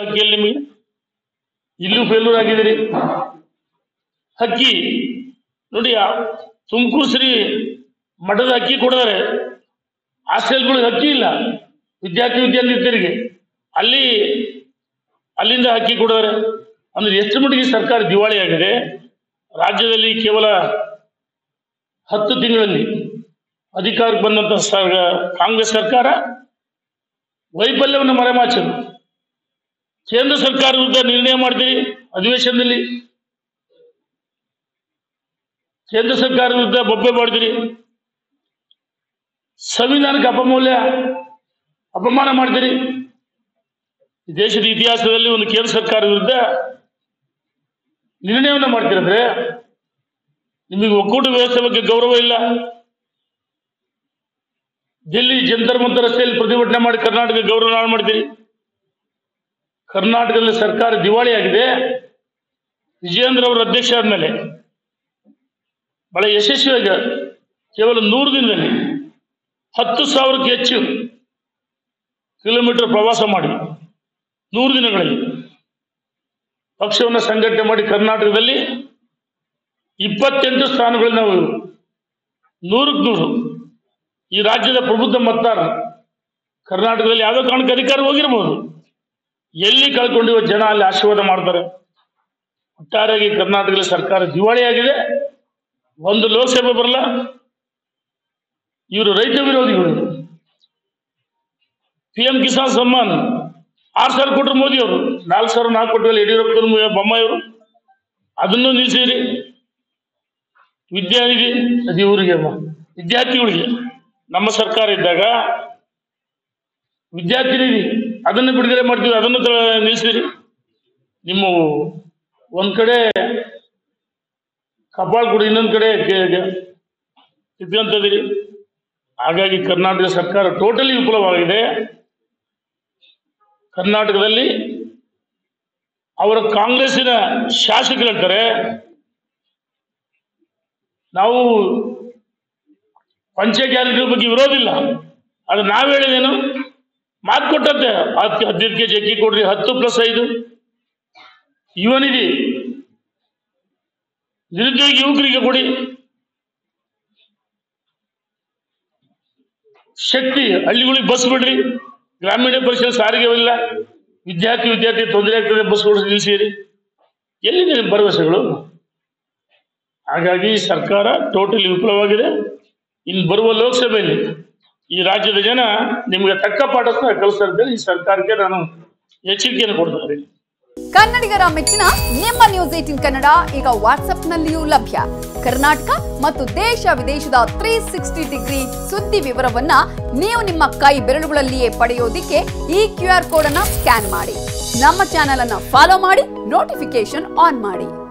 ಅಕ್ಕಿಯಲ್ಲಿ ನಿಮಗೆ ಇಲ್ಲೂ ಫೇಲ್ಯೂರ್ ಆಗಿದ್ದೀರಿ ಅಕ್ಕಿ ನೋಡಿ ತುಮಕೂರು ಶ್ರೀ ಮಠದ ಅಕ್ಕಿ ಕೊಡಿದ್ರೆ ಹಾಸ್ಟೆಲ್ಗಳಿಗೆ ಅಕ್ಕಿ ಇಲ್ಲ. ವಿದ್ಯಾರ್ಥಿ ವಿದ್ಯಾರ್ಥಿಗೆ ಅಲ್ಲಿ, ಅಲ್ಲಿಂದ ಅಕ್ಕಿ ಕೊಡಿದ್ರೆ ಅಂದ್ರೆ ಎಷ್ಟು ಮಟ್ಟಿಗೆ ಸರ್ಕಾರ ದಿವಾಳಿ ಆಗಿದೆ? ರಾಜ್ಯದಲ್ಲಿ ಕೇವಲ ಹತ್ತು ತಿಂಗಳಲ್ಲಿ ಅಧಿಕಾರಕ್ಕೆ ಬಂದಂತ ಕಾಂಗ್ರೆಸ್ ಸರ್ಕಾರ ವೈಫಲ್ಯವನ್ನು ಮರೆಮಾಚದು ಕೇಂದ್ರ ಸರ್ಕಾರ ವಿರುದ್ಧ ನಿರ್ಣಯ ಮಾಡ್ತೀರಿ ಅಧಿವೇಶನದಲ್ಲಿ? ಕೇಂದ್ರ ಸರ್ಕಾರ ವಿರುದ್ಧ ಬೊಬ್ಬೆ ಮಾಡ್ತೀರಿ ಸಂವಿಧಾನಕ್ಕೆ ಅಪಮೌಲ್ಯ, ಅಪಮಾನ ಮಾಡ್ತೀರಿ? ಈ ದೇಶದ ಇತಿಹಾಸದಲ್ಲಿ ಒಂದು ಕೇಂದ್ರ ಸರ್ಕಾರ ವಿರುದ್ಧ ನಿರ್ಣಯವನ್ನು ಮಾಡ್ತೀರಂದ್ರೆ ನಿಮಗೆ ಒಕ್ಕೂಟ ವ್ಯವಸ್ಥೆ ಬಗ್ಗೆ ಗೌರವ ಇಲ್ಲ. ಡೆಲ್ಲಿ ಜಂತರ್ ಮಂತರ್ ರಸ್ತೆಯಲ್ಲಿ ಪ್ರತಿಭಟನೆ ಮಾಡಿ ಕರ್ನಾಟಕ ಗೌರವ ಮಾಡ್ತೀರಿ. ಕರ್ನಾಟಕದಲ್ಲಿ ಸರ್ಕಾರ ದಿವಾಳಿ ಆಗಿದೆ. ವಿಜಯೇಂದ್ರ ಅವರು ಅಧ್ಯಕ್ಷ ಆದ್ಮೇಲೆ ಬಹಳ ಯಶಸ್ವಿಯಾಗಿ ಕೇವಲ ನೂರು ದಿನದಲ್ಲಿ ಹತ್ತು ಸಾವಿರಕ್ಕೆ ಹೆಚ್ಚು ಕಿಲೋಮೀಟರ್ ಪ್ರವಾಸ ಮಾಡಿ ನೂರು ದಿನಗಳಲ್ಲಿ ಪಕ್ಷವನ್ನು ಸಂಘಟನೆ ಮಾಡಿ ಕರ್ನಾಟಕದಲ್ಲಿ ಇಪ್ಪತ್ತೆಂಟು ಸ್ಥಾನಗಳಲ್ಲಿ ನಾವು ನೂರಕ್ಕೆ ನೂರು. ಈ ರಾಜ್ಯದ ಪ್ರಬುದ್ಧ ಮತದಾರ ಕರ್ನಾಟಕದಲ್ಲಿ ಯಾವುದೋ ಕಾರಣಕ್ಕೆ ಅಧಿಕಾರ ಹೋಗಿರ್ಬೋದು. ಎಲ್ಲಿ ಕಳ್ಕೊಂಡಿರುವ ಜನ ಅಲ್ಲಿ ಆಶೀರ್ವಾದ ಮಾಡ್ತಾರೆ? ಒಟ್ಟಾರೆಯಾಗಿ ಕರ್ನಾಟಕದಲ್ಲಿ ಸರ್ಕಾರ ದಿವಾಳಿಯಾಗಿದೆ ಒಂದು ಲೋಕಸಭೆ ಬರಲ್ಲ. ಇವರು ರೈತ ವಿರೋಧಿಗಳು. ಪಿ ಎಂ ಕಿಸಾನ್ ಸಮ್ಮಾನ್, ಆರು ಸಾವಿರ ಕೊಟ್ಟರು ಮೋದಿ ಅವರು, ನಾಲ್ಕು ಸಾವಿರ ನಾಲ್ಕು ಕೊಟ್ಟರು ಯಡಿಯೂರಪ್ಪ ಇವರು ಅದನ್ನು ನಿಲ್ಲಿಸಿರಿ. ವಿದ್ಯಾನಿಧಿ ಅದು ಇವರಿಗೆ ವಿದ್ಯಾರ್ಥಿಗಳಿಗೆ. ನಮ್ಮ ಸರ್ಕಾರ ಇದ್ದಾಗ ವಿದ್ಯಾರ್ಥಿ ನಿಧಿ ಅದನ್ನು ಬಿಡುಗಡೆ ಮಾಡ್ತೀವಿ, ಅದನ್ನು ನಿಲ್ಲಿಸಿರಿ ನಿಮ್ಮ ಒಂದ್ ಕಡೆ ಕಪಾಳಗುಡಿ, ಇನ್ನೊಂದು ಇನ್ನೊಂದ್ ಕಡೆ ಇದ್ದಂತದಿರಿ ಹಾಗಾಗಿ ಕರ್ನಾಟಕ ಸರ್ಕಾರ ಟೋಟಲಿ ವಿಫಲವಾಗಿದೆ. ಕರ್ನಾಟಕದಲ್ಲಿ ಅವರ ಕಾಂಗ್ರೆಸ್ಸಿನ ಶಾಸಕರು ಹೇಳ್ತಾರೆ ನಾವು ಪಂಚ ಗ್ಯಾರಂಟಿ ಬಗ್ಗೆ ವಿರೋಧ ಇಲ್ಲ. ಅದು ನಾವು ಹೇಳಿದೇನು ಮಾತು ಕೊಟ್ಟಂತೆ. ಅದಕ್ಕೆ ಹದಿನೈದು ಕೆಜಿ ಅಕ್ಕಿ ಕೊಡ್ರಿ, ಹತ್ತು ಪ್ಲಸ್ ಐದು. ಯುವನಿಧಿ ನಿರುದ್ಯೋಗಿ ಯುವಕರಿಗೆ ಕೊಡಿ. ಶಕ್ತಿ ಹಳ್ಳಿಗಳಿಗೆ ಬಸ್ ಬಿಡ್ರಿ. ಗ್ರಾಮೀಣ ಪರಿಸರ ಸಾರಿಗೆ ಇಲ್ಲ. ವಿದ್ಯಾರ್ಥಿ ವಿದ್ಯಾರ್ಥಿ ತೊಂದರೆ ಆಗ್ತದೆ, ಬಸ್ ಓಡಿಸಿ ನಿಲ್ಲಿಸಿರಿ ಎಲ್ಲಿದೆ ಭರವಸೆಗಳು? ಹಾಗಾಗಿ ಸರ್ಕಾರ ಟೋಟಲಿ ವಿಫಲವಾಗಿದೆ. ಇನ್ನು ಬರುವ ಲೋಕಸಭೆಯಲ್ಲಿ ಈ ರಾಜ್ಯದ ಜನ ನಿಮಗೆ ತಕ್ಕ ಪಾಠ ಕಲಿಸ್ತಾ ಈ ಸರ್ಕಾರಕ್ಕೆ ನಾನು ಎಚ್ಚರಿಕೆಯನ್ನು ಕೊಡ್ತಾರೆ ಕನ್ನಡಿಗರ ಮೆಚ್ಚಿನ ನಿಮ್ಮ ನ್ಯೂಸ್ ಏಟಿನ್ ಕನ್ನಡ ಈಗ ವಾಟ್ಸ್ಆಪ್ನಲ್ಲಿಯೂ ಲಭ್ಯ. ಕರ್ನಾಟಕ ಮತ್ತು ದೇಶ ವಿದೇಶದ ತ್ರೀ ಸಿಕ್ಸ್ಟಿ ಡಿಗ್ರಿ ಸುದ್ದಿ ವಿವರವನ್ನ ನೀವು ನಿಮ್ಮ ಕೈ ಬೆರಳುಗಳಲ್ಲಿಯೇ ಪಡೆಯೋದಿಕ್ಕೆ ಈ ಕ್ಯೂ ಆರ್ ಕೋಡ್ ಅನ್ನ ಸ್ಕ್ಯಾನ್ ಮಾಡಿ. ನಮ್ಮ ಚಾನೆಲ್ ಅನ್ನ ಫಾಲೋ ಮಾಡಿ ನೋಟಿಫಿಕೇಶನ್ ಆನ್ ಮಾಡಿ.